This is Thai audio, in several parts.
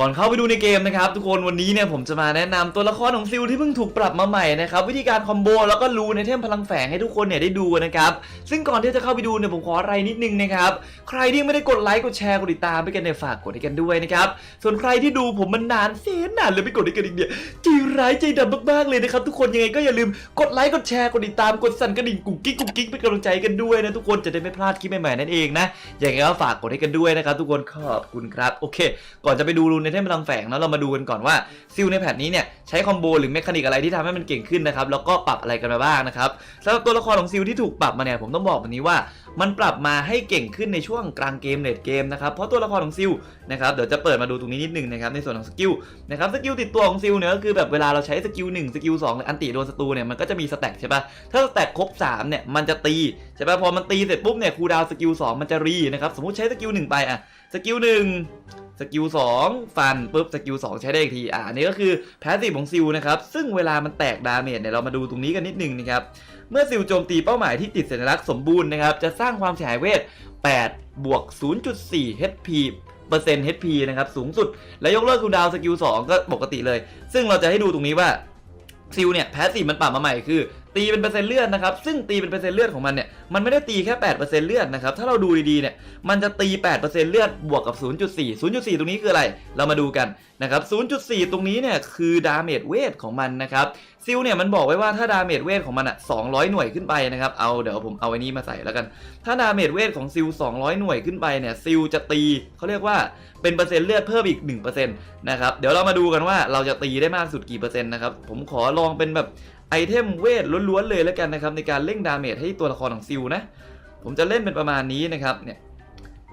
ก่อนเข้าไปดูในเกมนะครับทุกคนวันนี้เนี่ยผมจะมาแนะนำตัวละครของซิลที่เพิ่งถูกปรับมาใหม่นะครับวิธีการคอมโบแล้วก็รูในเทมพลังแฝงให้ทุกคนเนี่ยได้ดูนะครับซึ่งก่อนที่จะเข้าไปดูเนี่ยผมขออะไรนิดนึงนะครับใครที่ไม่ได้กดไลค์กดแชร์กดติดตามไปกันเนี่ยฝากกดให้กันด้วยนะครับส่วนใครที่ดูผมมันนานเสียนานเลยไม่กดให้กันอีกเนี่ยใจร้ายใจดำมากๆเลยนะครับทุกคนยังไงก็อย่าลืมกดไลค์กดแชร์กดติดตามกดสั่นกระดิ่งกุ๊กกิ๊กกุ๊กกิ๊กเป็นกำลังใจกันด้วยนะทุกคนจะได้ไม่พลาดคลิปใหม่ๆนั่นเองนะยังไงก็ฝากกดให้กันด้วยนะครับทุกคนขอบคุณครับโอเค ก่อนจะไปดูรูในเทมพลังแฝงนะเรามาดูกันก่อนว่าซิลในแพทนี้เนี่ยใช้คอมโบหรือเมคานิกอะไรที่ทำให้มันเก่งขึ้นนะครับแล้วก็ปรับอะไรกันมาบ้างนะครับสำหรับตัวละครของซิลที่ถูกปรับมาเนี่ยผมต้องบอกแบบนี้ว่า มันปรับมาให้เก่งขึ้นในช่วงกลางเกมเลดเกมนะครับเพราะตัวละครของซิลนะครับเดี๋ยวจะเปิดมาดูตรงนี้นิดนึงนะครับในส่วนของสกิลนะครับสกิลติดตัวของซิลเนี่ยก็คือแบบเวลาเราใช้สกิล1สกิล2หรืออันติโดนศัตรูเนี่ยมันก็จะมีสแต็กใช่ปะถ้าสแต็กครบ3เนี่ยมันจะตีใช่ปะพอมันตีเสร็จปุ๊บเนี่ยคูดาวสกิล2มันจะรีนะครับสมมติใช้สกิล1ไปอะสกิล1 สกิล2ฟันปุ๊บสกิล2ใช้ได้อีกทีอ่าอันนี้ก็คือแพสซีฟของซิลนะครับซึ่งเวลามันแตกดาเมจเนี่ยเรามาดูตรงนี้กันนิดนึงนะครับเมื่อซิลโจมตีเป้าหมายที่ติดสัญลักษณ์สมบูรณ์นะครับจะสร้างความเสียหายเวท8บวก0.4 HP เปอร์เซ็นต์ HP นะครับ สูงสุด และยกเลิกคูลดาวน์สกิล2ก็ปกติเลย ซึ่งเราจะให้ดูตรงนี้ว่าซิลเนี่ย แพสซีฟมันปรับมาใหม่คือตีเป็นเปอร์เซ็นต์เลือดนะครับ ซึ่งตีเป็นเปอร์เซ็นต์เลือดของมันเนี่ย มันไม่ได้ตีแค่ 8%เลือดนะครับ ถ้าเราดูดีๆ เนี่ย มันจะตี 8%เลือดบวกกับ 0.4 0.4 ตรงนี้คืออะไร เรามาดูกันนะครับ 0.4 ตรงนี้เนี่ย คือดาเมจเวทของมันนะครับ ซิลเนี่ยมันบอกไว้ว่าถ้าดาเมจเวทของมันอะ 200 หน่วยขึ้นไปนะครับ เอาเดี๋ยวผมเอาไอ้นี้มาใส่แล้วกัน ถ้าดาเมจเวทของซิล 200 หน่วยขึ้นไปเนี่ย ซิลจะตีเขาเรียกว่าเป็นเปอร์เซ็นต์เลือดเพิ่มอีก1%นะครับ เดี๋ยวเรามาดูกันว่าเราจะตีได้มากสุดกี่เปอร์เซ็นต์นะครับ ผมขอลองเป็นแบบ ไอเทมเวทล้วนๆเลยแล้วกันนะครับในการเร่งดาเมจให้ตัวละครของซิลนะ ผมจะเล่นเป็นประมาณนี้นะครับเนี่ย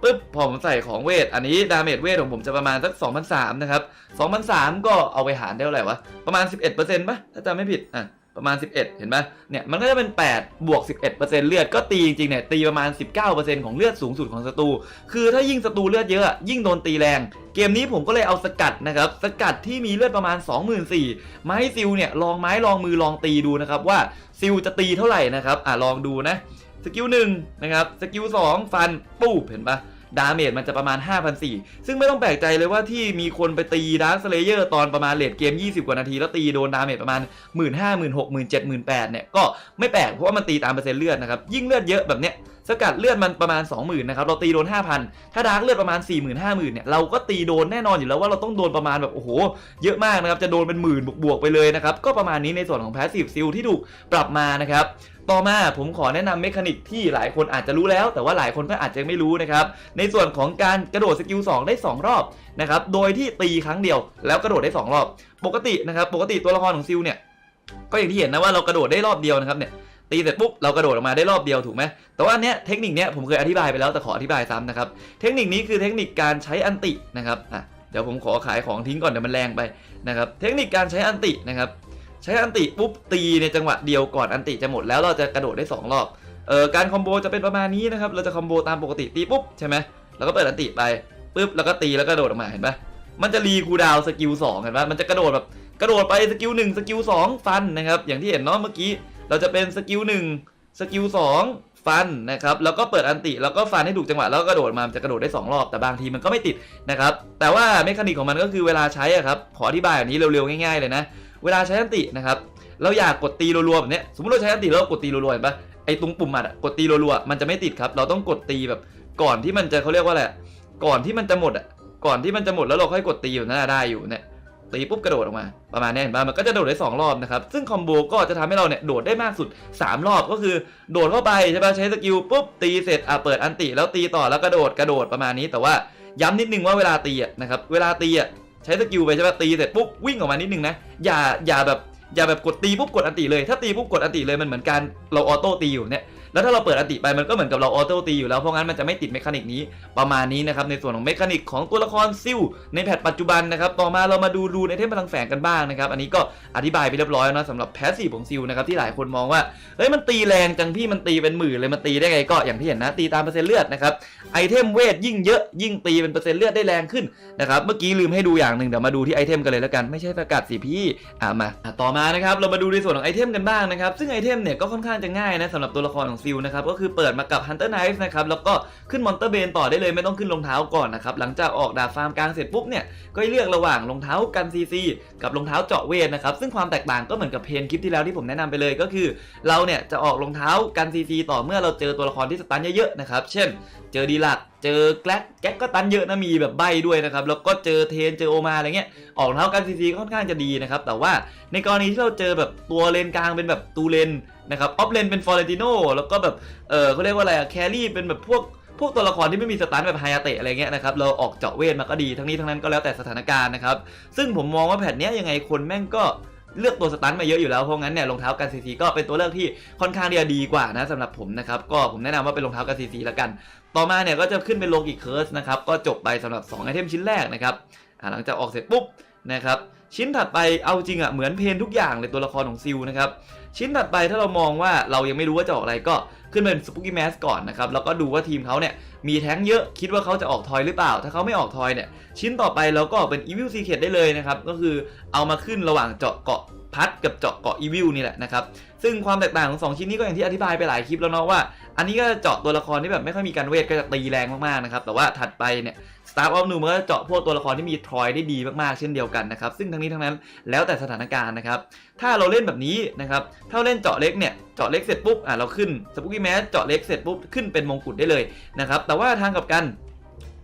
ปึ๊บพอผมใส่ของเวท อันนี้ดาเมจเวทของผมจะประมาณสัก2,003นะครับ2,003ก็เอาไปหารได้เท่าไหร่วะ ประมาณ 11%ป่ะถ้าจำไม่ผิดอะ ประมาณ 11 เห็นปะเนี่ยมันก็จะเป็น 8 บวก 11%เลือดก็ตีจริงๆเนี่ยตีประมาณ 19%ของเลือดสูงสุดของศัตรูคือถ้ายิ่งศัตรูเลือดเยอะยิ่งโดนตีแรง เกมนี้ผมก็เลยเอาสกัดนะครับ สกัดที่มีเลือดประมาณ 24,000มาให้ซิลเนี่ยลองไม้ลองมือลองตีดูนะครับว่าซิลจะตีเท่าไหร่นะครับอะลองดูนะสกิลหนึ่งนะครับสกิลสองฟันปูบเห็นปะ ดาเมจมันจะประมาณ 5,400 ซึ่งไม่ต้องแปลกใจเลยว่าที่มีคนไปตีดาร์คสเลเยอร์ตอนประมาณเลดเกม 20 กว่านาที แล้วตีโดนดาเมจประมาณ 1 5 0 0 0 0 16 0 0 0 18 0 0เนี่ยก็ไม่แปลกเพราะว่ามันตีตามเปอร์เซ็นต์เลือดนะครับยิ่งเลือดเยอะแบบเนี้ยสกัดเลือดมันประมาณ 20,000นะครับเราตีโดน 5,000 ถ้าดาร์กเลือดประมาณ 40,000 50,000เนี่ยเราก็ตีโดนแน่นอนอยู่แล้วว่าเราต้องโดนประมาณแบบโอ้โหเยอะมากนะครับจะโดนเป็นหมื่นบวกๆไปเลยนะครับก็ประมาณนี้ในส่วนของ Passive Seal ที่ถูกปรับมานะครับ ต่อมาผมขอแนะนำเมคานิกที่หลายคนอาจจะรู้แล้ว แต่ว่าหลายคนก็อาจจะไม่รู้นะครับ ในส่วนของการกระโดดสกิล2ได้ 2 รอบนะครับ โดยที่ตีครั้งเดียวแล้วกระโดดได้ 2 รอบ ปกตินะครับปกติตัวละครของซิลเนี่ยก็อย่างที่เห็นนะว่าเรากระโดดได้รอบเดียวนะครับเนี่ยตีเสร็จปุ๊บเรากระโดดออกมาได้รอบเดียวถูกไหมแต่ว่าอันเนี้ยเทคนิคเนี้ยผมเคยอธิบายไปแล้วแต่ขออธิบายซ้ำนะครับเทคนิคนี้คือเทคนิคการใช้อันตินะครับอะเดี๋ยวผมขอขายของทิ้งก่อนเดี๋ยวมันแรงไปนะครับเทคนิคการใช้อันตินะครับ ใช้อันติปุ๊บตีในจังหวะเดียวก่อนอันติจะหมดแล้วเราจะกระโดดได้ 2 รอบเอ่อการคอมโบจะเป็นประมาณนี้นะครับเราจะคอมโบตามปกติตีปุ๊บใช่ไหมแล้วก็เปิดอันติไปปุ๊บแล้วก็ตีแล้วก็กระโดดออกมาเห็นปะมันจะรีคูดาวสกิล2เห็นปะมันจะกระโดดแบบกระโดดไปสกิล1สกิล2ฟันนะครับอย่างที่เห็นเนาะเมื่อกี้เราจะเป็นสกิล1สกิล2ฟันนะครับแล้วก็เปิดอันติแล้วก็ฟันให้ถูกจังหวะแล้วก็กระโดดมาจะกระโดดได้สองรอบแต่บางทีมันก็ไม่ติดนะครับแต่ว่าเมคานิกของมันก็คือเวลาใช้อะครับขออธิบายแบบนี้เร็วๆง่ายๆเลยนะ เวลาใช้อันตินะครับเราอยากกดตีรัวๆแบบนี้สมมติเราใช้อันติแล้วกดตีรัวๆเห็นปะไอ้ตรงปุ่มหมัดอะกดตีรัวๆมันจะไม่ติดครับ เราต้องกดตีแบบก่อนที่มันจะเขาเรียกว่าอะไรก่อนที่มันจะหมดอะก่อนที่มันจะหมดแล้วเราค่อยกดตีอยู่นั่นได้อยู่เนี่ยตีปุ๊บกระโดดออกมาประมาณนี้เห็นปะมันก็จะโดดได้ 2 รอบนะครับ ซึ่งคอมโบก็จะทำให้เราเนี่ยโดดได้มากสุด 3 รอบก็คือโดดเข้าไปใช่ปะใช้สกิลปุ๊บตีเสร็จอะเปิดอันติแล้วตีต่อแล้วกระโดดกระโดดประมาณนี้แต่ว่าย้ำนิดนึงว่าเวลาตีอะนะครับเวลาตีอะ ใช้สกิลไปใช่ปะตีเสร็จปุ๊บวิ่งออกมานิดนึงนะอย่าอย่าแบบอย่าแบบกดตีปุ๊บกดอันติเลยถ้าตีปุ๊บกดอันติเลยมันเหมือนการเราออโต้ตีอยู่เนี่ย แล้วถ้าเราเปิดอติไปมันก็เหมือนกับเราออโต้ตีอยู่แล้วเพราะงั้นมันจะไม่ติดเมคานิกนี้ประมาณนี้นะครับในส่วนของเมคานิกของตัวละครซิลในแพทปัจจุบันนะครับต่อมาเรามาดูรูในเทมพลังแฝงกันบ้างนะครับอันนี้ก็อธิบายไปเรียบร้อยแล้วนะสำหรับแพสซีฟของซิลนะครับที่หลายคนมองว่าเฮ้ยมันตีแรงจังพี่มันตีเป็นหมื่นเลยมันตีได้ไงก็อย่างที่เห็นนะตีตามเปอร์เซ็นต์เลือดนะครับไอเทมเวทยิ่งเยอะยิ่งตีเป็นเปอร์เซ็นต์เลือดได้แรงขึ้นนะครับเมื่อกี้ลืมให้ดูอย่างหนึ่งเดี๋ยวมาดูที่ไอเทมกันเลยแล้วกันไม่ใช่ประกาศสิพี่อ่ามาต่อมานะครับเรามาดูในส่วนของไอเทมกันบ้างนะครับซึ่งไอเทมเนี่ยก็ค่อนข้างจะง่ายนะสำหรับตัวละครของซิลนะครับก็คือเปิดมากับ Hunter Knife นะครับแล้วก็ขึ้นมอนเตอร์เบนต่อได้เลยไม่ต้องขึ้นรองเท้าก่อนนะครับหลังจากออกดาบฟาร์มกลางเสร็จปุ๊บเนี่ยก็เลือกระหว่างรองเท้ากันซีซีกับรองเท้าเจาะเวทนะครับซึ่งความแตกต่างก็เหมือนกับเพนคลิปที่แล้วที่ผมแนะนำไปเลยก็คือ เราเนี่ยจะออกรองเท้ากันซีซีต่อเมื่อเราเจอตัวละครที่สตันเยอะๆนะครับเช่น เจอดีลักเจอแกล็กแก๊กก็ตันเยอะนะมีแบบใบด้วยนะครับแล้วก็เจอเทนเจอโอมาอะไรเงี้ยออกรองเท้ากันซีซีค่อนข้างจะดีนะครับแต่ว่าในกรณีที่เราเจอแบบตัวเลนกลางเป็นแบบตูเลน นะครับออฟเลนเป็นฟอร์เรติโนแล้วก็แบบเออเขาเรียกว่าอะไรอะแครี่เป็นแบบพวกพวกตัวละครที่ไม่มีสตันแบบไฮยาเตะอะไรเงี้ยนะครับเราออกเจาะเวทมาก็ดีทั้งนี้ทั้งนั้นก็แล้วแต่สถานการณ์นะครับซึ่งผมมองว่าแผ่นเนี้ยยังไงคนแม่งก็เลือกตัวสตันมาเยอะอยู่แล้ว เพราะงั้นเนี่ยรองเท้ากันซีซีก็เป็นตัวเลือกที่ค่อนข้างที่จะดีกว่านะสำหรับผมนะครับ ก็ผมแนะนำว่าเป็นรองเท้ากันซีซีแล้วกัน ต่อมาเนี่ยก็จะขึ้นเป็นโลกิเคิร์สนะครับ ก็จบไปสำหรับ2ไอเทมชิ้นแรกนะครับหลังจากออกเสร็จปุ๊บนะครับ ชิ้นถัดไปเอาจริงอะเหมือนเพนทุกอย่างเลยตัวละครของซิลนะครับ ชิ้นถัดไปถ้าเรามองว่าเรายังไม่รู้ว่าจะออกอะไรก็ขึ้นเป็นสปุกี้แมสก่อนนะครับแล้วก็ดูว่าทีมเขาเนี่ยมีแท้งเยอะคิดว่าเขาจะออกทอยหรือเปล่า ถ้าเขาไม่ออกทอยเนี่ยชิ้นต่อไปเราก็เป็น Evil Secret ได้เลยนะครับก็คือเอามาขึ้นระหว่างเจาะเกาะพัดกับเจาะเกาะ Evil นี่แหละนะครับซึ่งความแตกต่างของสองชิ้นนี้ก็อย่างที่อธิบายไปหลายคลิปแล้วเนาะว่า อันนี้ก็จะเจาะตัวละครที่แบบไม่ค่อยมีการเวทก็จะตีแรงมากๆนะครับแต่ว่าถัดไปเนี่ย Star of New มันก็เจาะพวกตัวละครที่มีทรอยได้ดีมากๆ เช่นเดียวกันนะครับ ซึ่งทั้งนี้ทั้งนั้นแล้วแต่สถานการณ์นะครับ ถ้าเราเล่นแบบนี้นะครับ ถ้าเาเล่นเจาะเล็กเนี่ย เจาะเล็กเสร็จปุ๊บ อะเราขึ้นสปุกี้แมสเจาะเล็กเสร็จปุ๊บ ขึ้นเป็นมงกุฎได้เลยนะครับ แต่ว่าทางกับกัน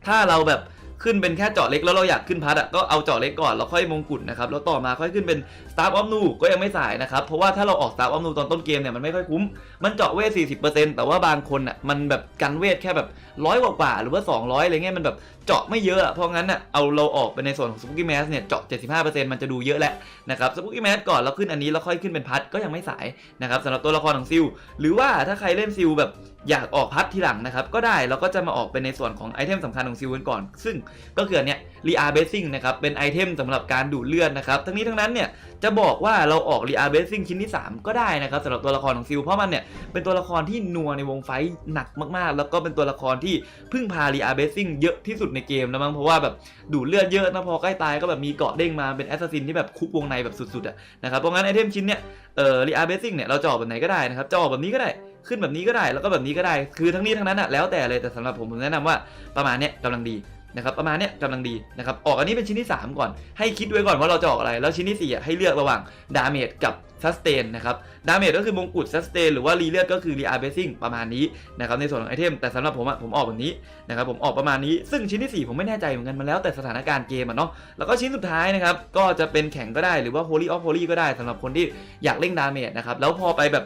ถ้าเราแบบ ขึ้นเป็นแค่เจาะเล็กแล้วเราอยากขึ้นพัดอะก็เอาเจาะเล็กก่อนแล้วค่อยมงกุฎนะครับแล้วต่อมาค่อยขึ้นเป็น Star of New ก็ยังไม่สายนะครับเพราะว่าถ้าเราออก Star of New ตอนต้นเกมเนี่ยมันไม่ค่อยคุ้มมันเจาะเวท 40%แต่ว่าบางคนอะมันแบบกันเวทแค่แบบร้อยกว่าหรือว่า 200อะไรเงี้ยมันแบบเจาะไม่เยอะเพราะงั้นอะเอาเราออกไปในส่วนของ Spooky Mask เนี่ยเจาะ 75%มันจะดูเยอะแหละนะครับ Spooky Mask ก่อนแล้วขึ้นอันนี้แล้วค่อยขึ้นเป็นพัดก็ยังไม่สายนะครับสำหรับตัวละครของซิลหรือว่าถ้าใครเล่นซิลแบบ อยากออกพัดทีหลังนะครับ ก็ได้แล้วก็จะมาออกเป็นในส่วนของไอเทมสำคัญของซิลกันก่อน ซึ่งก็คือเนี้ยรีอาร์เบสซิ่งนะครับ เป็นไอเทมสำหรับการดูดเลือดนะครับ ทั้งนี้ทั้งนั้นเนี่ยจะบอกว่าเราออกรีอาร์เบสซิ่งชิ้นที่ 3 ก็ได้นะครับสำหรับตัวละครของซิลเพราะมันเนี่ยเป็นตัวละครที่นัวในวงไฟหนักมากๆ แล้วก็เป็นตัวละครที่พึ่งพารีอาร์เบสซิ่งเยอะที่สุดในเกมนะมั้งเพราะว่าแบบดูดเลือดเยอะนะพอใกล้ตายก็แบบมีเกาะเด้งมาเป็นแอสซัสซินที่แบบคุกวงในแบบสุดๆอะนะครับเพราะงั้นไอเทมชิ้นเนี่ยเอ่อรีอาร์เบสซิ่งเนี่ยเราจะออกแบบไหนก็ได้นะครับจะออกแบบนี้ก็ได้ ขึ้นแบบนี้ก็ได้แล้วก็แบบนี้ก็ได้ คือทั้งนี้ทั้งนั้นอะแล้วแต่เลยแต่สำหรับผมผมแนะนำว่าประมาณเนี้ยกำลังดีนะครับประมาณเนี้ยกำลังดีนะครับออกอันนี้เป็นชิ้นที่ 3 ก่อน ให้คิดไว้ก่อนว่าเราจะออกอะไร แล้วชิ้นที่4อะให้เลือกระหว่างดาเมจกับซัสเตนนะครับดาเมจก็คือมงกุฎซัสเตนหรือว่ารีเลือดก็คือรีอาร์เบซิ่งประมาณนี้นะครับในส่วนของไอเทมแต่สำหรับผมอะผมออกแบบนี้นะครับผมออกประมาณนี้ซึ่งชิ้นที่ 4 ผมไม่แน่ใจเหมือนกันมันแล้วแต่สถานการณ์เกมอะเนาะแล้วก็ชิ้นสุดท้ายนะครับก็จะเป็นแข็งก็ได้หรือว่า Holy of Holy ก็ได้สำหรับคนที่อยากเล่นดาเมจนะครับแล้วพอไปแบบ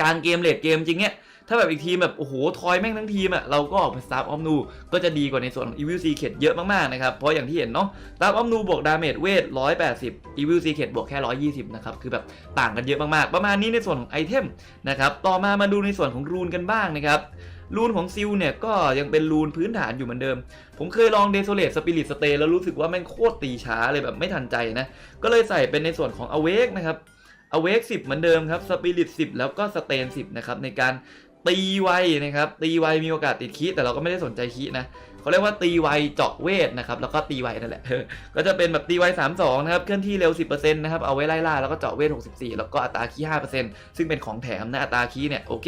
กลางเกมเลดเกมจริงเนี่ยถ้าแบบอีกทีมแบบ โอ้โห ทอยแม่งทั้งทีมอะเราก็ออกเป็น Star of Nu ก็จะดีกว่าในส่วนของ Evil Secret เยอะมากๆนะครับ เพราะอย่างที่เห็นเนาะ Star of Nu บวกดาเมจเวท180 Evil Secret บวกแค่ 120 นะครับ คือแบบต่างกันเยอะมากๆ ประมาณนี้ในส่วนของไอเทมนะครับ ต่อมามาดูในส่วนของรูนกันบ้างนะครับรูนของซิลเนี่ยก็ยังเป็นรูนพื้นฐานอยู่เหมือนเดิม ผมเคยลอง Desolate Spirit Stay แล้วรู้สึกว่าแม่งโคตรตีช้าเลยแบบไม่ทันใจนะ ก็เลยใส่เป็นในส่วนของ Awake นะครับ Awake 10 เหมือนเดิมครับ Spirit 10 แล้วก็ Stain 10 นะครับ ในการตีไวนะครับ ตีไวมีโอกาสติดคีแต่เราก็ไม่ได้สนใจคีนะเขาเรียกว่าตีไวเจาะเวทนะครับ แล้วก็ตีไวนั่นแหละ ก็จะเป็นแบบตีไว32 นะครับ เคลื่อนที่เร็ว 10%นะครับ เอาไว้ไล่ล่า แล้วก็เจาะเวท 64 แล้วก็อัตราคี5%ซึ่งเป็นของแถมนะ อัตราคีเนี่ย โอเค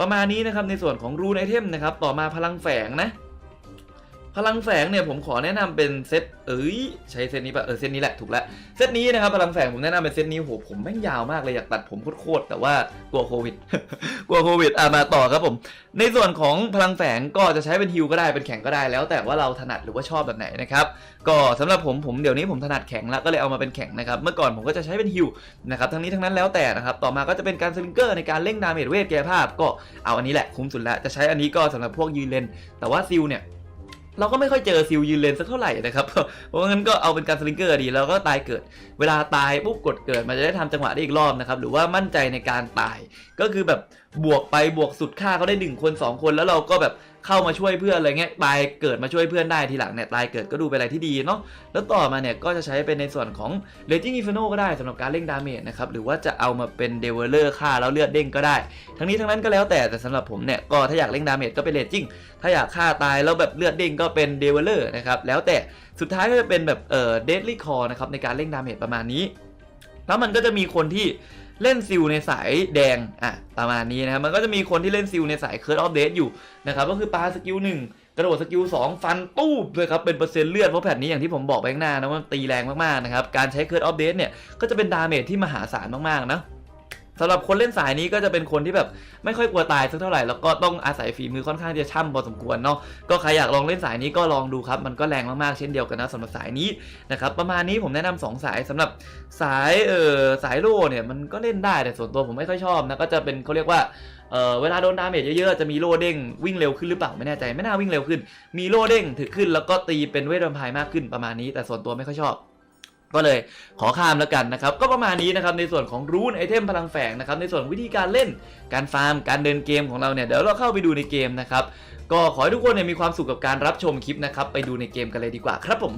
ประมาณนี้นะครับ ในส่วนของรูนไอเทมนะครับ ต่อมาพลังแฝงนะ พลังแฝงเนี่ยผมขอแนะนำเป็นเซตเอ้ยใช้เซตนี้ปะเออเซตนี้แหละถูกแล้วเซตนี้นะครับพลังแฝงผมแนะนำเป็นเซตนี้โหผมแม่งยาวมากเลยอยากตัดผมโคตรแต่ว่ากลัวโควิดกลัวโควิดอะมาต่อครับผม ในส่วนของพลังแฝงก็จะใช้เป็นฮิวก็ได้เป็นแข็งก็ได้แล้ว แต่ว่าเราถนัดหรือว่าชอบแบบไหนนะครับก็สำหรับผมผมเดี๋ยวนี้ผมถนัดแข็งแล้วก็เลยเอามาเป็นแข็งนะครับเมื่อก่อนผมก็จะใช้เป็นฮิวนะครับทั้งนี้ทั้งนั้นแล้วแต่นะครับต่อมาก็จะเป็นการสลิงเกอร์ในการเร่งดาเมจเวทแก้ภาพก็เอาอันนี้แหละคุ้มสุดแล้วจะใช้อันนี้ก็สำหรับพวกยืนเลนแต่ว่าซิลเนี่ย เราก็ไม่ค่อยเจอซิลยืนเลนสักเท่าไหร่นะครับเพราะงั้นก็เอาเป็นการสลิงเกอร์ดีแล้วก็ตายเกิด เวลาตายปุ๊บกดเกิดมันจะได้ทำจังหวะได้อีกรอบนะครับหรือว่ามั่นใจในการตาย ก็คือแบบบวกไปบวกสุดค่าเขาได้หนึ่งคนสองคนแล้วเราก็แบบ เข้ามาช่วยเพื่อนอะไรเงี้ยตายเกิดมาช่วยเพื่อนได้ทีหลังเนี่ยตายเกิดก็ดูเป็นอะไรที่ดีเนาะแล้วต่อมาเนี่ยก็จะใช้เป็นในส่วนของ Raging Inferno ก็ได้สำหรับการเร่งดาเมจนะครับหรือว่าจะเอามาเป็นเดเวลเลอร์ฆ่าแล้วเลือดเด้งก็ได้ ทั้งนี้ทั้งนั้นก็แล้วแต่แต่สำหรับผมเนี่ยก็ถ้าอยากเร่งดาเมจก็เป็น Raging ถ้าอยากฆ่าตายแล้วแบบเลือดเด้งก็เป็นเดเวลเลอร์นะครับแล้วแต่สุดท้ายก็จะเป็นแบบเอ่อ Deadly Core นะครับในการเร่งดาเมจประมาณนี้ แล้วมันก็จะมีคนที่ เล่นซิลในสายแดงอะประมาณนี้นะครับมันก็จะมีคนที่เล่นซิลในสายเคิร์ดออฟเดอยู่นะครับก็คือปาสกิลหนึ่งกระโดดสกิล2ฟันตู้เลยครับ เป็นเปอร์เซ็นต์เลือด เพราะแผ่นนี้อย่างที่ผมบอกไปข้างหน้านะว่ามันตีแรงมาก ๆ นะครับ การใช้เคิร์ดออฟเดเนี่ย ก็จะเป็นดาเมจที่มหาศาลมาก ๆ นะ สำหรับคนเล่นสายนี้ก็จะเป็นคนที่แบบไม่ค่อยกลัวตายสักเท่าไหร่แล้วก็ต้องอาศัยฝีมือค่อนข้างจะช่ำพอสมควรเนาะก็ใครอยากลองเล่นสายนี้ก็ลองดูครับ มันก็แรงมากๆเช่นเดียวกันนะสำหรับสายนี้นะครับประมาณนี้ผมแนะนำสองสายสำหรับสายเออสายโล่เนี่ยมันก็เล่นได้แต่ส่วนตัวผมไม่ค่อยชอบนะก็จะเป็นเขาเรียกว่าเออเวลาโดนดาเมจเยอะๆ จะมีโล่เด้งวิ่งเร็วขึ้นหรือเปล่าไม่แน่ใจไม่น่าวิ่งเร็วขึ้น มีโล่เด้งถือขึ้นแล้วก็ตีเป็นเวทแวมไพร์มากขึ้นประมาณนี้ แต่ส่วนตัวไม่ค่อยชอบ ก็เลยขอข้ามแล้วกันนะครับ ก็ประมาณนี้นะครับในส่วนของรูนไอเทมพลังแฝงนะครับในส่วนวิธีการเล่นการฟาร์ม การเดินเกมของเราเนี่ยเดี๋ยวเราเข้าไปดูในเกมนะครับ ก็ขอให้ทุกคนเนี่ยมีความสุขกับการรับชมคลิปนะครับ ไปดูในเกมกันเลยดีกว่าครับผม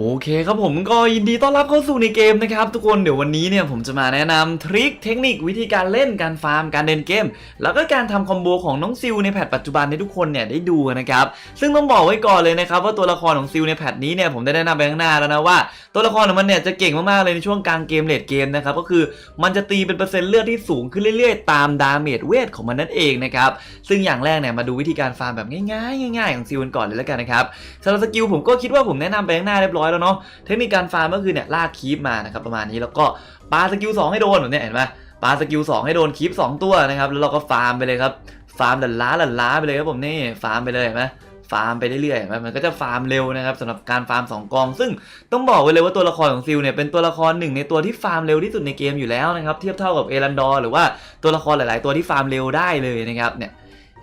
โอเคครับผมก็ยินดีต้อนรับเข้าสู่ในเกมนะครับทุกคนเดี๋ยววันนี้เนี่ยผมจะมาแนะนำทริคเทคนิควิธีการเล่นการฟาร์มการเดินเกม แล้วก็การทำคอมโบของน้องซิลในแพทปัจจุบันให้ทุกคนเนี่ยได้ดูนะครับซึ่งต้องบอกไว้ก่อนเลยนะครับว่าตัวละครของซิลในแพทนี้เนี่ยผมได้แนะนำไปข้างหน้าแล้วนะว่า ตัวละครของมันเนี่ยจะเก่งมากๆเลยในช่วงกลางเกมเลดเกมนะครับก็คือมันจะตีเป็นเปอร์เซ็นต์เลือดที่สูงขึ้นเรื่อยๆ ตามดาเมจเวทของมันนั่นเองนะครับซึ่งอย่างแรกเนี่ยมาดูวิธีการฟาร์มแบบง่ายๆง่ายๆของซิลกันก่อนเลยแล้วกันนะครับสำหรับสกิลผมก็คิดว่าผมแนะนำไปข้างหน้าเรียบร้อยแล้วเนาะเทคนิคการฟาร์มก็คือเนี่ยลากคีปมานะครับประมาณนี้แล้วก็ปาสกิล2ให้โดนเนี้ยเห็นไหมปาสกิล2ให้โดนคีป2ตัวนะครับแล้วเราก็ฟาร์มไปเลยครับฟาร์มหลั่นล้าหลั่นล้าไปเลยครับผมนี่ฟาร์มไปเลยเห็นไหมฟาร์มไปเรื่อยๆเห็นไหมมันก็จะฟาร์มเร็วนะครับสำหรับการฟาร์มสองกอง ซึ่งต้องบอกไว้เลยว่าตัวละครของซิลเนี่ยเป็นตัวละครหนึ่งในตัวที่ฟาร์มเร็วที่สุดในเกมอยู่แล้วนะครับเทียบเท่ากับเอรันดอร์หรือว่าตัวละครหลาย ๆ ตัวที่ฟาร์มเร็วได้เลยนะครับเนี่ย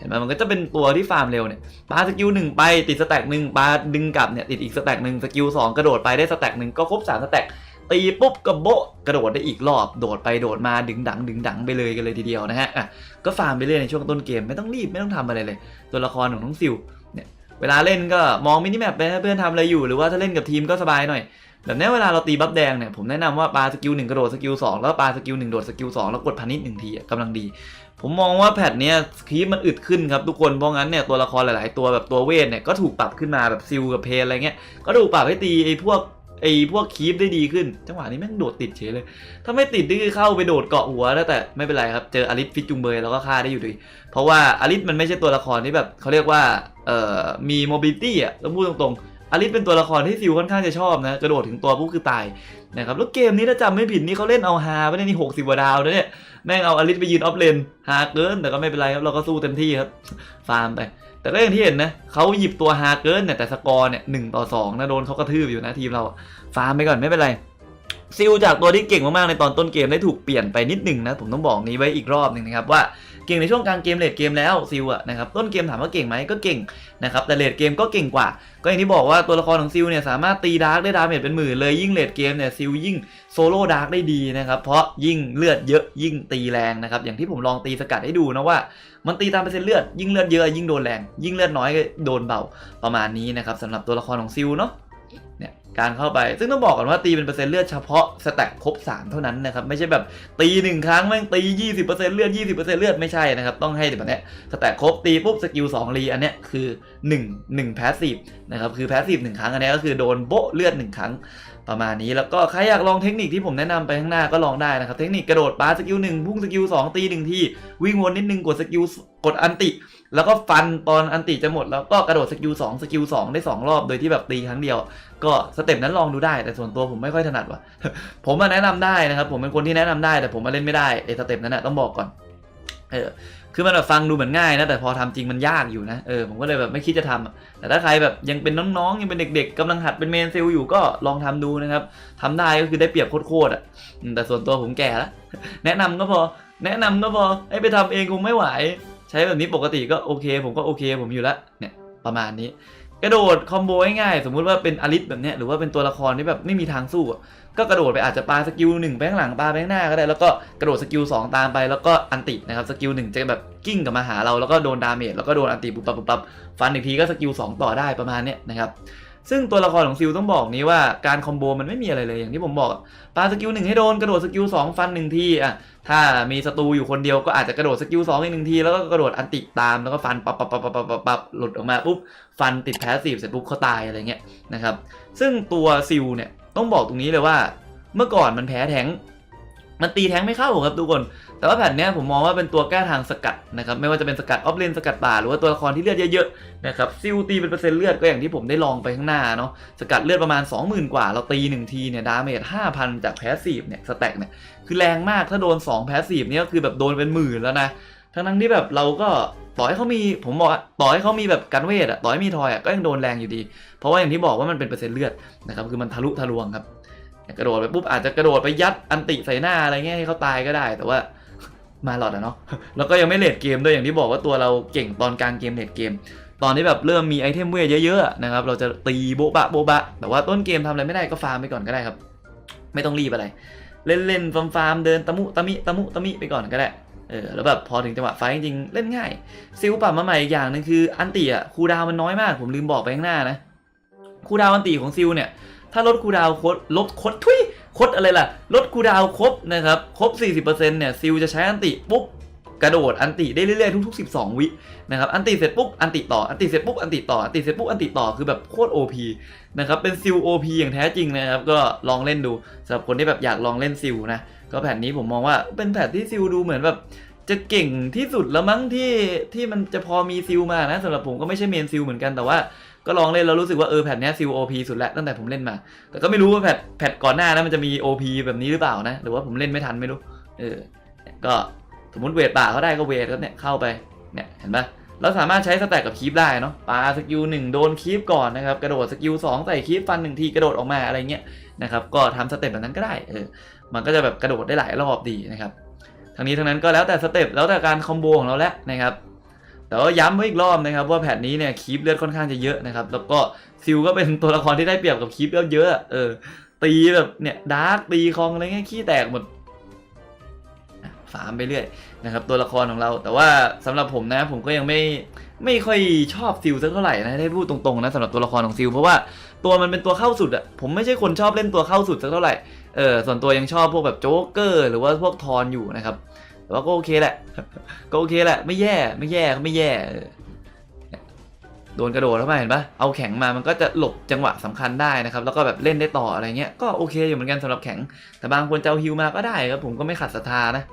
ห็นไหมมันก็จะเป็นตัวที่ฟาร์มเร็วเนี่ยปาสกิลหนึ่งไปติดสแต็กหนึ่งปาดึงกลับเนี่ยติดอีกสแต็กหนึ่งสกิลสองกระโดดไปได้สแต็กหนึ่งก็ครบสามสแต็กตีปุ๊บกระโบะกระโดดได้อีกรอบโดดไปโดดมาดึงดังดึงดังไปเลยกันเลยทีเดียวนะฮะอะก็ฟาร์มไปเรื่อยในช่วงต้นเกมไม่ต้องรีบไม่ต้องทำอะไรเลย ตัวละครของน้องซิลเนี่ยเวลาเล่นก็มองมินิแมปไปให้เพื่อนทำอะไรอยู่หรือว่าถ้าเล่นกับทีมก็สบายหน่อยแบบนี้เวลาเราตีบัฟแดงเนี่ยผมแนะนำว่าปาสกิลหนึ่งกระโดดสกิลสองแล้วปาสกิลหนึ่งโดดสกิลสองแล้วกดพันนิดหนึ่งทีกำลังดี ผมมองว่าแพทเนี้ยคีปมันอึดขึ้นครับทุกคน เพราะงั้นเนี่ยตัวละครหลาย ๆ ตัวแบบตัวเวทเนี่ยก็ถูกปรับขึ้นมาแบบซิลกับเพนอะไรเงี้ย ก็ถูกปรับให้ตีไอ้พวกไอ้พวกคีปได้ดีขึ้น จังหวะนี้แม่งโดดติดเฉยเลย ถ้าไม่ติดนี่คือเข้าไปโดดเกาะหัวแล้วแต่ไม่เป็นไรครับ เจออลิสฟิตจุงเบยแล้วก็ฆ่าได้อยู่ดี เพราะว่าอลิสมันไม่ใช่ตัวละครที่แบบเขาเรียกว่าเอ่อมีโมบิลิตี้อะต้องพูดตรงๆ อลิสเป็นตัวละครที่ซิลค่อนข้างจะชอบนะ กระโดดถึงตัวปุ๊บคือตายนะครับแล้วเกมนี้ถ้าจำไม่ผิดนี่เขาเล่นเอาฮาไปได้นี่หกสิบกว่าดาวนะเนี่ยแม่งเอาอลิสไปยืนออฟเลนหาเกินแต่ก็ไม่เป็นไรครับเราก็สู้เต็มที่ครับฟาร์มไปแต่ก็อย่างที่เห็นนะเขาหยิบตัวฮาเกินเนี่ยแต่สกอร์เนี่ยหนึ่งต่อสองนะโดนเขากระทืบอยู่นะทีมเราฟาร์มไปก่อนไม่เป็นไรซิลจากตัวที่เก่งมากๆในตอนต้นเกมได้ถูกเปลี่ยนไปนิดหนึ่งนะผมต้องบอกนี้ไว้อีกรอบหนึ่งนะครับว่า เก่งในช่วงกลางเกมเลดเกมแล้วซิลอะนะครับต้นเกมถามว่าเก่งไหมก็เก่งนะครับแต่เลดเกมก็เก่งกว่า ก็อย่างที่บอกว่าตัวละครของซิลเนี่ยสามารถตีดาร์กได้ดาเมจเป็นหมื่นเลยยิ่งเลดเกมเนี่ยซิลยิ่งโซโล่ดาร์กได้ดีนะครับเพราะยิ่งเลือดเยอะยิ่งตีแรงนะครับอย่างที่ผมลองตีสกัดให้ดูนะว่า มันตีตามเปอร์เซ็นต์เลือดยิ่งเลือดเยอะยิ่งโดนแรง ยิ่งเลือดน้อยก็โดนเบาประมาณนี้นะครับสำหรับตัวละครของซิลเนาะเนี่ย การเข้าไป ซึ่งต้องบอกก่อนว่าตีเป็นเปอร์เซ็นต์เลือดเฉพาะสแต็กครบ 3 เท่านั้นนะครับ ไม่ใช่แบบตีหนึ่งครั้งแม่งตี 20%เลือด 20%เลือดไม่ใช่นะครับ ต้องให้แบบเนี้ยสแต็กครบตีปุ๊บสกิล2รีอันเนี้ยคือ 1 1แพสซีฟนะครับคือแพสซีฟหนึ่งครั้งอันเนี้ยก็คือโดนโบะเลือดหนึ่งครั้งประมาณนี้แล้วก็ใครอยากลองเทคนิคที่ผมแนะนำไปข้างหน้าก็ลองได้นะครับ เทคนิคกระโดดปาสกิลหนึ่งพุ่งสกิลสองตีหนึ่งทีวิ่งวนนิดนึงกดสกิลกดอันติ แล้วก็ฟันตอนอันติจะหมด แล้วก็กระโดดสกิลสองสกิลสองได้สองรอบโดยที่แบบตีครั้งเดียว ก็สเต็ปนั้นลองดูได้แต่ส่วนตัวผมไม่ค่อยถนัดว่ะ ผมมาแนะนำได้นะครับ ผมเป็นคนที่แนะนำได้ แต่ผมมาเล่นไม่ได้ไอ้สเต็ปนั้นนะต้องบอกก่อนเออคือมันแบบฟังดูเหมือนง่ายนะแต่พอทำจริงมันยากอยู่นะเออผมก็เลยแบบไม่คิดจะทำอะแต่ถ้าใครแบบยังเป็นน้องๆยังเป็นเด็ก ๆกำลังหัดเป็นเมนเซลอยู่ก็ลองทำดูนะครับทำได้ก็คือได้เปรียบโคตรๆอะแต่ส่วนตัวผมแก่แล้วแนะนำก็พอแนะนำก็พอให้ไปทำเองคงไม่ไหว ใช้แบบนี้ปกติก็โอเค ผมก็โอเคผมอยู่แล้วเนี่ยประมาณนี้ กระโดดคอมโบง่ายๆสมมุติว่าเป็นอลิสแบบเนี้ยหรือว่าเป็นตัวละครที่แบบไม่มีทางสู้อะก็กระโดดไปอาจจะปาสกิลหนึ่งไปข้างหลังปาไปข้างหน้าก็ได้แล้วก็กระโดดสกิลสองตามไปแล้วก็อันตินะครับสกิลหนึ่งจะแบบกิ้งกลับมาหาเราแล้วก็โดนดาเมจแล้วก็โดนอันติปุ๊บปั๊บปุ๊บปั๊บฟันอีกทีก็สกิลสองต่อได้ประมาณเนี้ยนะครับ ซึ่งตัวละครของซิลต้องบอกนี้ว่าการคอมโบมันไม่มีอะไรเลยอย่างที่ผมบอกปาสกิลหนึ่งให้โดนกระโดดสกิลสองฟันหนึ่งทีอะถ้ามีศัตรูอยู่คนเดียวก็อาจจะกระโดดสกิลสองอีกหนึ่งทีแล้วก็กระโดดอันติตามแล้วก็ฟันปับปับปับปับปับปับปบหลุดออกมาปุ๊บฟันติดแพสซีฟเสร็จปุ๊บเขาตายอะไรเงี้ยนะครับซึ่งตัวซิลเนี่ยต้องบอกตรงนี้เลยว่า เมื่อก่อนมันแพ้แทงมันตีแทงไม่เข้าครับทุกคน แต่ว่าแผ่นเนี้ยผมมองว่าเป็นตัวแก้ทางสกัดนะครับไม่ว่าจะเป็นสกัดออฟเลนสกัดป่าหรือว่าตัวละครที่เลือดเยอะๆนะครับซิลตีเป็นเปอร์เซ็นต์เลือดก็อย่างที่ผมได้ลองไปข้างหน้าเนาะสกัดเลือดประมาณ 20,000 กว่า เราตีหนึ่งทีเนี่ยดาเมจ5,000 จากแพสซีฟเนี่ยสแต็กเนี่ยคือแรงมากถ้าโดน 2 แพสซีฟเนี่ยก็คือแบบโดนเป็นหมื่นแล้วนะทั้งนั้นที่แบบเราก็ต่อให้เขามีผมบอกต่อให้เขามีแบบกันเวทอะต่อให้มีทอยอะก็ยังโดนแรงอยู่ดี เพราะว่าอย่างที่บอกว่ามันเป็นเปอร์เซ็นต์เลือดนะครับคือมันทะลุทะลวงครับกระโดดไปปุ๊บอาจจะกระโดดไปยัดอันติใส่หน้าอะไรเงี้ยให้เขาตายก็ได้แต่ว่า มาหลอดอะเนาะแล้วก็ยังไม่เลดเกมด้วยอย่างที่บอกว่าตัวเราเก่งตอนกลางเกมเลดเกม ตอนที่แบบเริ่มมีไอเทมเวทเยอะๆนะครับเราจะตีโบ๊ะบะโบ๊ะบะแต่ว่าต้นเกมทำอะไรไม่ได้ก็ฟาร์มไปก่อนก็ได้ครับ ไม่ต้องรีบอะไร เล่นๆฟาร์มฟาร์มเดินตะมุตะมิตะมุตะมิไปก่อนก็ได้เออแล้วแบบพอถึงจังหวะไฟจริงๆเล่นง่ายซิลปรับมาใหม่อีกอย่างหนึงคืออันติอะคูดาวมันน้อยมากผมลืมบอกไปข้างหน้านะคูดาวอันติของซิลเนี่ยถ้าลดคูดาวโคดลดโคดทุย คดอะไรล่ะ ลดคูดาวครบนะครับ ครบ 40%เนี่ยซิลจะใช้อันติปุ๊บกระโดดอันติได้เรื่อยๆทุก ๆ 12 วินะครับอันติเสร็จปุ๊บอันติต่ออันติเสร็จปุ๊บอันติต่ออันติเสร็จปุ๊บอันติต่อคือแบบโคตร OP นะครับเป็นซิล OP อย่างแท้จริงนะครับก็ลองเล่นดูสำหรับคนที่แบบอยากลองเล่นซิลนะก็แผ่นนี้ผมมองว่าเป็นแผ่นที่ซิลดูเหมือนแบบจะเก่งที่สุดแล้วมั้งที่ที่มันจะพอมีซิลมานะสำหรับผมก็ไม่ใช่เมนซิลเหมือนกันแต่ว่า ก็ลองเล่นแล้วรู้สึกว่าเออแผ่นเนี้ยซิล OP สุดแล้วตั้งแต่ผมเล่นมา แต่ก็ไม่รู้ว่าแพทแพทก่อนหน้านั้นมันจะมี OP แบบนี้หรือเปล่านะหรือว่าผมเล่นไม่ทันไม่รู้เออก็สมมติเวทป่าเขาได้ก็เวทก็เนี่ยเข้าไปเนี่ยเห็นปะเราสามารถใช้สแต็กกับคีปได้เนาะปาสกิลหนึ่งโดนคีปก่อนนะครับกระโดดสกิลสองใส่คีปฟันหนึ่งทีกระโดดออกมาอะไรเงี้ยนะครับก็ทำสเต็ปแบบนั้นก็ได้เออมันก็จะแบบกระโดดได้หลายรอบดีนะครับทั้งนี้ทั้งนั้นก็แล้วแต่สเต็ปแล้วแต่การคอมโบของเราแล้วนะครับ แต่ว่าย้ำไว้อีกรอบนะครับว่าแพทนี้เนี่ยคีปเลือดค่อนข้างจะเยอะนะครับ แล้วก็ซิลก็เป็นตัวละครที่ได้เปรียบกับคีปเลือดเยอะเออตีแบบเนี่ยดาร์กตีคองอะไรเงี้ยขี้แตกหมดฟาร์มไปเรื่อยนะครับตัวละครของเรา แต่ว่าสำหรับผมนะผมก็ยังไม่ไม่ค่อยชอบซิลสักเท่าไหร่นะได้พูดตรงๆนะสำหรับตัวละครของซิลเพราะว่าตัวมันเป็นตัวเข้าสุดอะผมไม่ใช่คนชอบเล่นตัวเข้าสุดสักเท่าไหร่เออส่วนตัวยังชอบพวกแบบโจ๊กเกอร์หรือว่าพวกทอนอยู่นะครับ แต่ว่าก็โอเคแหละ ก็โอเคแหละ ไม่แย่ ไม่แย่ก็ไม่แย่ โดนกระโดดเข้ามาเห็นปะเอาแข็งมา มันก็จะหลบจังหวะสำคัญได้นะครับ แล้วก็แบบเล่นได้ต่ออะไรเงี้ย ก็โอเคอยู่เหมือนกันสำหรับแข็ง แต่บางคนจะเอาฮิวมาก็ได้ครับ ผมก็ไม่ขัดศรัทธานะ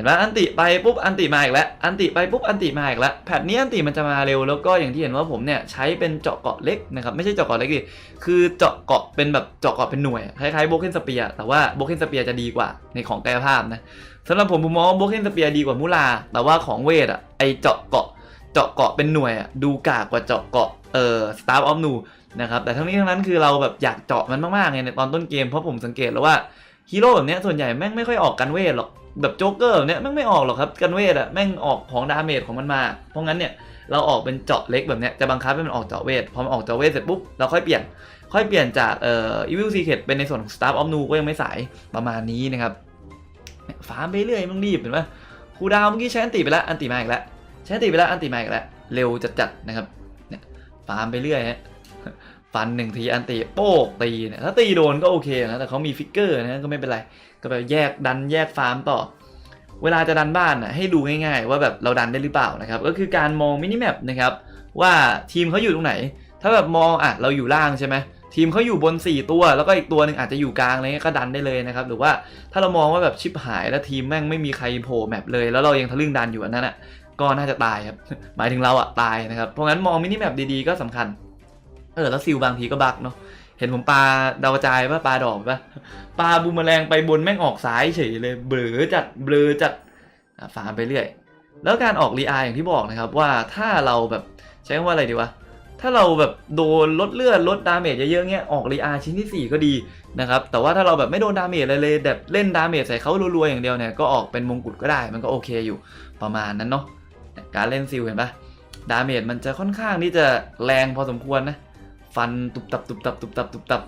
ห็นปะอันติไปปุ๊บอันติมาอีกแล้วอันติไปปุ๊บอันติมาอีกแล้วแพทนี้อันติมันจะมาเร็วแล้วก็อย่างที่เห็นว่าผมเนี่ยใช้เป็นเจาะเกาะเล็กนะครับไม่ใช่เจาะเกาะเล็กดิคือเจาะเกาะเป็นแบบเจาะเกาะเป็นหน่วยคล้ายๆโบเกนสเปียแต่ว่าโบเกนสเปียจะดีกว่าในของกายภาพนะสำหรับผมผมมองว่าโบเกนสเปียดีกว่ามูลา แต่ว่าของเวทอะไอเจาะเกาะเจาะเกาะเป็นหน่วยอะดูกากกว่าเจาะเกาะเอ่อสตาร์ออฟนูนะครับแต่ทั้งนี้ทั้งนั้นคือเราแบบอยากเจาะมันมากๆไงในตอนต้นเกมเพราะผมสังเกตแล้วว่าฮีโร่แบบเนี้ยส่วนใหญ่แม่งไม่ค่อยออกกันเวทหรอก แบบโจ๊กเกอร์แบบเนี้ยแม่งไม่ออกหรอกครับกันเวทอะแม่งออกของดาเมจของมันมา เพราะงั้นเนี่ยเราออกเป็นเจาะเล็กแบบเนี้ยจะบังคับให้มันออกเจาะเวทพอมันออกเจาะเวทเสร็จปุ๊บเราค่อยเปลี่ยนค่อยเปลี่ยนจากเอ่อ Evil Secret เป็นในส่วนของ Staff of Nu ก็ยังไม่สายประมาณนี้นะครับฟาร์มไปเรื่อยมึงรีบเห็นไหมครูดาวเมื่อกี้ใช้อันติไปแล้วอันติมาอีกแล้วใช้อันติไปแล้วอันติมาอีกแล้วเร็วจัดๆนะครับเนี่ยฟาร์มไปเรื่อยฮะฟันหนึ่งทีอันติโป๊กตีเนี่ยถ้าตีโดนก็โอเคนะแต่เขามีฟิกเกอร์นะก็ไม่เป็นไร ก็แบบแยกดันแยกฟาร์มต่อ เวลาจะดันบ้านน่ะให้ดูง่ายๆ ว่าแบบเราดันได้หรือเปล่านะครับ ก็คือการมองมินิแมปนะครับว่าทีมเขาอยู่ตรงไหน ถ้าแบบมองอะเราอยู่ล่างใช่ไหมทีมเขาอยู่บน 4 ตัว แล้วก็อีกตัวหนึ่งอาจจะอยู่กลางอะไรเงี้ยก็ดันได้เลยนะครับ หรือว่าถ้าเรามองว่าแบบชิปหายแล้วทีมแม่งไม่มีใครโผล่แมปเลย แล้วเรายังทะลึ่งดันอยู่อันนั้นอะก็น่าจะตายครับ หมายถึงเราอะตายนะครับ เพราะงั้นมองมินิแมปดีๆก็สำคัญ เออแล้วซิลบางทีก็บักเนาะ เห็นผมปลาดาวกระจายปะปลาดอกปะปลาบูมแมลงไปบนแม่งออกซ้ายเฉยเลยเบลอจัดเบลอจัดอะฟาร์มไปเรื่อย แล้วการออกรีอาอย่างที่บอกนะครับว่าถ้าเราแบบใช้คำว่าอะไรดีวะถ้าเราแบบโดนลดเลือดลดดาเมจเยอะๆเงี้ยออกรีอาชิ้นที่ 4 ก็ดีนะครับแต่ว่าถ้าเราแบบไม่โดนดาเมจอะไรเลยแบบเล่นดาเมจใส่เขารัวๆอย่างเดียวเนี่ยก็ออกเป็นมงกุฎก็ได้มันก็โอเคอยู่ประมาณนั้นเนาะการเล่นซิลเห็นปะดาเมจมันจะค่อนข้างที่จะแรงพอสมควรนะ ฟันตุบตับตุบตับตุบตับตุบตับ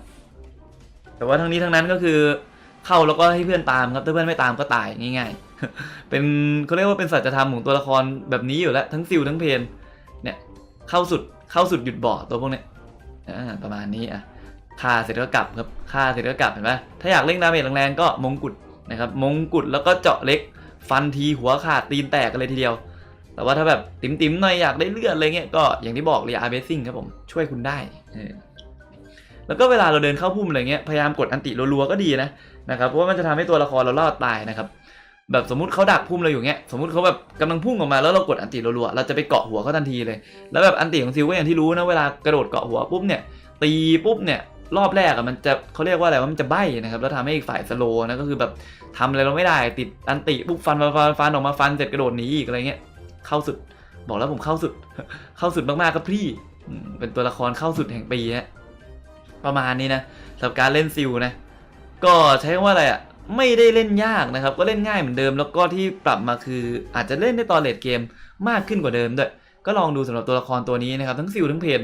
แต่ว่าทั้งนี้ทั้งนั้นก็คือเข้าแล้วก็ให้เพื่อนตามครับถ้าเพื่อนไม่ตามก็ตายง่ายๆ เป็นเขาเรียกว่าเป็นสัจธรรมของตัวละครแบบนี้อยู่แล้ว ทั้งซิลทั้งเพนเนี่ยเข้าสุดเข้าสุดหยุดบ่อตัวพวกเนี้ยประมาณนี้อะฆ่าเสร็จก็กลับครับฆ่าเสร็จก็กลับเห็นไหมถ้าอยากเล่นดาเมจแรงๆก็มงกุฎนะครับมงกุฎแล้วก็เจาะเล็ก ฟันทีหัวขาดตีนแตกกันเลยทีเดียว แต่ว่าถ้าแบบติ๋มๆหน่อยอยากได้เลือดอะไรเงี้ยก็อย่างที่บอกเรียอาร์เบซิ่งครับผมช่วยคุณได้แล้วก็เวลาเราเดินเข้าพุ่มอะไรเงี้ยพยายามกดอันติรัวๆก็ดีนะนะครับเพราะว่ามันจะทำให้ตัวละครเรารอดตายนะครับแบบสมมติเขาดักพุ่มเราอยู่เงี้ยสมมติเขาแบบกำลังพุ่งออกมาแล้วเรากดอันติรัวๆเราจะไปเกาะหัวเขาทันทีเลย แล้วแบบอันติของซิลก็อย่างที่รู้นะเวลากระโดดเกาะหัวปุ๊บเนี่ยตีปุ๊บเนี่ยรอบแรกอะมันจะเขาเรียกว่าอะไรว่ามันจะใบ้นะครับแล้วทำให้อีกฝ่ายสโลนะก็คือแบบทำอะไรเราไม่ได้ติดอันติปุ๊บฟันฟันฟันออกมาฟันเสร็จกระโดดหนีอีกอะไรเงี้ย เข้าสุด บอกแล้วผมเข้าสุด เข้าสุดมากๆครับพี่เป็นตัวละครเข้าสุดแห่งปีฮะประมาณนี้นะสำหรับการเล่นซิลนะ ก็ใช้คำว่าอะไรอะไม่ได้เล่นยากนะครับ ก็เล่นง่ายเหมือนเดิม แล้วก็ที่ปรับมาคือ อาจจะเล่นได้ตอนเลดเกมมากขึ้นกว่าเดิมด้วย ก็ลองดูสำหรับตัวละครตัวนี้นะครับ ทั้งซิลทั้งเพน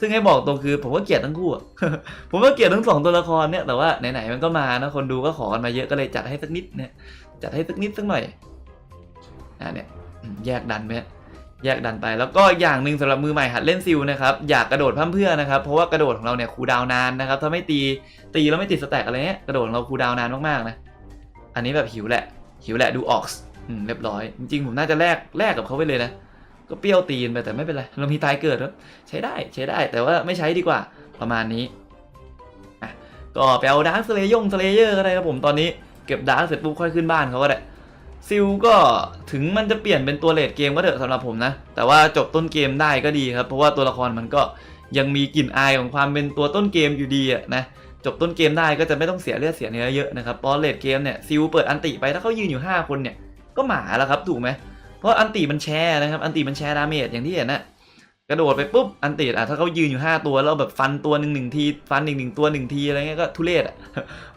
ซึ่งให้บอกตรงคือผมก็เกลียดทั้งคู่อะผมก็เกลียดทั้งสองตัวละครเนี่ย แต่ว่าไหนๆมันก็มานะ คนดูก็ขอกันมาเยอะก็เลยจัดให้สักนิดเนี่ย จัดให้สักนิดสักหน่อย อ่าเนี่ย แยกดันไหมแยกดันไป แล้วก็อย่างหนึ่งสำหรับมือใหม่หัดเล่นซิลนะครับอยากกระโดดพร่ำเพื่อนะครับเพราะว่ากระโดดของเราเนี่ยคูดาวนานนะครับถ้าไม่ตีตีแล้วไม่ติดสแต็กอะไรเงี้ยกระโดดของเราคูดาวน์นานมากๆนะอันนี้แบบหิวแหละหิวแหละดูออกอืมเรียบร้อย จริงผมน่าจะแลกแลกกับเขาไปเลยนะก็เปรี้ยวตีนไปแต่ไม่เป็นไรเรามีตายเกิดแล้วใช้ได้ใช้ได้แต่ว่าไม่ใช้ดีกว่าประมาณนี้ก็ไปเอาดาร์คสเลย์ยงสเลเยอร์ก็ได้ครับผมตอนนี้เก็บดาร์คเสร็จปุ๊บค่อยขึ้นบ้านเขาก็ได้ ซิลก็ถึงมันจะเปลี่ยนเป็นตัวเลดเกมก็เถอะสำหรับผมนะ แต่ว่าจบต้นเกมได้ก็ดีครับ เพราะว่าตัวละครมันก็ยังมีกลิ่นอายของความเป็นตัวต้นเกมอยู่ดีอะนะจบต้นเกมได้ก็จะไม่ต้องเสียเลือดเสียเนื้อเยอะนะครับตอนเลดเกมเนี่ยซิลเปิดอันติไปถ้าเขายืนอยู่ห้าคนเนี่ยก็หมาแล้วครับถูกไหมเพราะอันติมันแชร์นะครับอันติมันแชร์ดาเมจอย่างที่เห็นนะกระโดดไปปุ๊บอันติอะถ้าเขายืนอยู่ 5 ตัวแล้วแบบฟันตัวหนึ่งหนึ่งทีฟันหนึ่งหนึ่งตัวหนึ่งทีอะไรเงี้ยก็ทุเรศอะ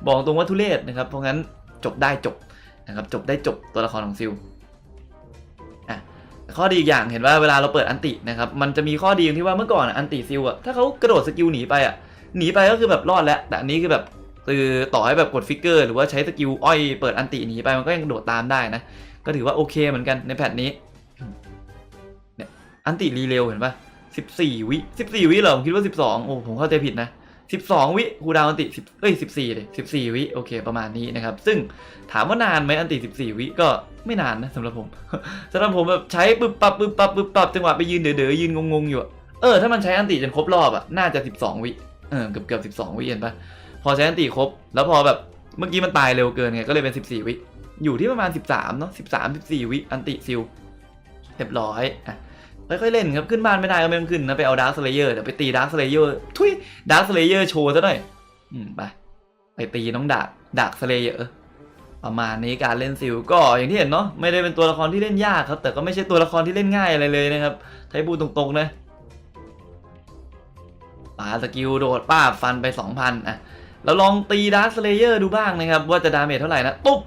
บอกตรงว่าทุเรศนะครับเพราะงั้นจบได้จบ นะครับจบได้จบตัวละครของซิลอะข้อดีอีกอย่างเห็นว่าเวลาเราเปิดอันตินะครับมันจะมีข้อดีอย่างที่ว่าเมื่อก่อนอันติซิลอะถ้าเขากระโดดสกิลหนีไปอะหนีไปก็คือแบบรอดแล้ว แต่อันนี้คือแบบคือต่อให้แบบกดฟิกเกอร์หรือว่าใช้สกิลอ้อยเปิดอันติหนีไปมันก็ยังโดดตามได้นะ ก็ถือว่าโอเคเหมือนกันในแพทนี้เนี่ยอันติรีเร็วเห็นปะสิบสี่วิสิบสี่วิเหรอผมคิดว่าสิบสองโอ้ผมเข้าใจผิดนะ สิบสองวิคูดาวอันติสิบเอ้ยสิบสี่เลยสิบสี่วิโอเค ประมาณนี้นะครับ ซึ่งถามว่านานไหมอันติสิบสี่วิก็ไม่นานนะสำหรับผมสำหรับผมแบบใช้ปึ๊บปับปึ๊บปับปึ๊บปับจังหวะไปยืนเด๋อๆยืนงงๆอยู่เออถ้ามันใช้อันติจนครบรอบอะน่าจะสิบสองวิเออเกือบเกือบสิบสองวิเห็นปะพอใช้อันติครบ แล้วพอแบบเมื่อกี้มันตายเร็วเกินไงก็เลยเป็นสิบสี่วิอยู่ที่ประมาณ 13เนาะ13 14 วิอันติซิลเรียบร้อยอะ ค่อยๆเล่นครับขึ้นบ้านไม่ได้ก็ไม่ต้องขึ้นนะไปเอาดาร์คสเลเยอร์เดี๋ยวไปตีดาร์คสเลเยอร์ทุยดาร์คสเลเยอร์โชว์ซะหน่อยอืมไปไปตีน้องดาร์ดาร์คสเลเยอร์ประมาณนี้การเล่นซิลก็อย่างที่เห็นเนาะไม่ได้เป็นตัวละครที่เล่นยากครับ แต่ก็ไม่ใช่ตัวละครที่เล่นง่ายอะไรเลยนะครับถ้าให้พูตรงๆนะปาสกิลโดดป้าฟันไป 2,000อะเราลองตีดาร์คสเลเยอร์ดูบ้างนะครับ ว่าจะดาเมจเท่าไหร่นะ ตุ๊บ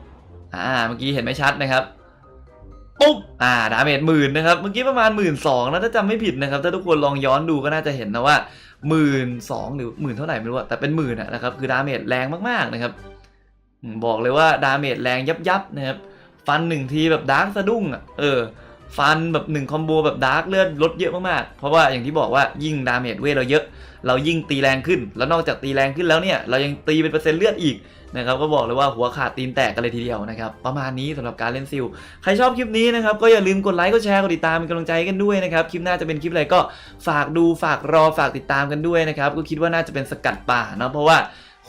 อ่าเมื่อกี้เห็นไม่ชัดนะครับ ปุ๊บอ่าดาเมจหมื่นนะครับเมื่อกี้ประมาณหมื่นสองนะถ้าจำไม่ผิดนะครับ ถ้าทุกคนลองย้อนดูก็น่าจะเห็นนะว่าหมื่นสองหรือหมื่นเท่าไหร่ไม่รู้แต่เป็นหมื่นนะครับคือดาเมจแรงมากๆนะครับบอกเลยว่าดาเมจแรงยับยับๆนะครับฟันหนึ่งทีแบบดาร์กสะดุ้งอะเออฟันแบบหนึ่งคอมโบแบบดาร์กเลือดลดเยอะมากๆ เพราะว่าอย่างที่บอกว่ายิ่งดาเมจเวทเราเยอะ เรายิ่งตีแรงขึ้น แล้วนอกจากตีแรงขึ้นแล้วเนี่ย เรายังตีเป็นเปอร์เซ็นต์เลือดอีก นะครับก็บอกเลยว่าหัวขาดตีนแตกกันเลยทีเดียวนะครับประมาณนี้สำหรับการเล่นซิลใครชอบคลิปนี้นะครับก็อย่าลืมกดไลค์กดแชร์กดติดตามเป็นกำลังใจกันด้วยนะครับคลิปหน้าจะเป็นคลิปอะไรก็ฝากดูฝากรอฝากติดตามกันด้วยนะครับก็คิดว่าน่าจะเป็นสกัดป่าเนาะเพราะว่า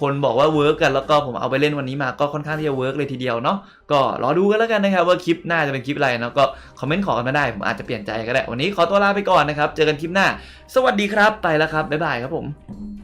คนบอกว่าเวิร์กกันแล้วก็ผมเอาไปเล่นวันนี้มาก็ค่อนข้างที่จะเวิร์กเลยทีเดียวเนาะก็รอดูกันแล้วกันนะครับว่าคลิปหน้าจะเป็นคลิปอะไรเนาะก็คอมเมนต์ขอกันมาได้ ผมอาจจะเปลี่ยนใจก็ได้ วันนี้ขอตัวลาไปก่อนนะครับ เจอกันคลิปหน้า สวัสดีครับไปแล้วครับบ๊ายบายครับผม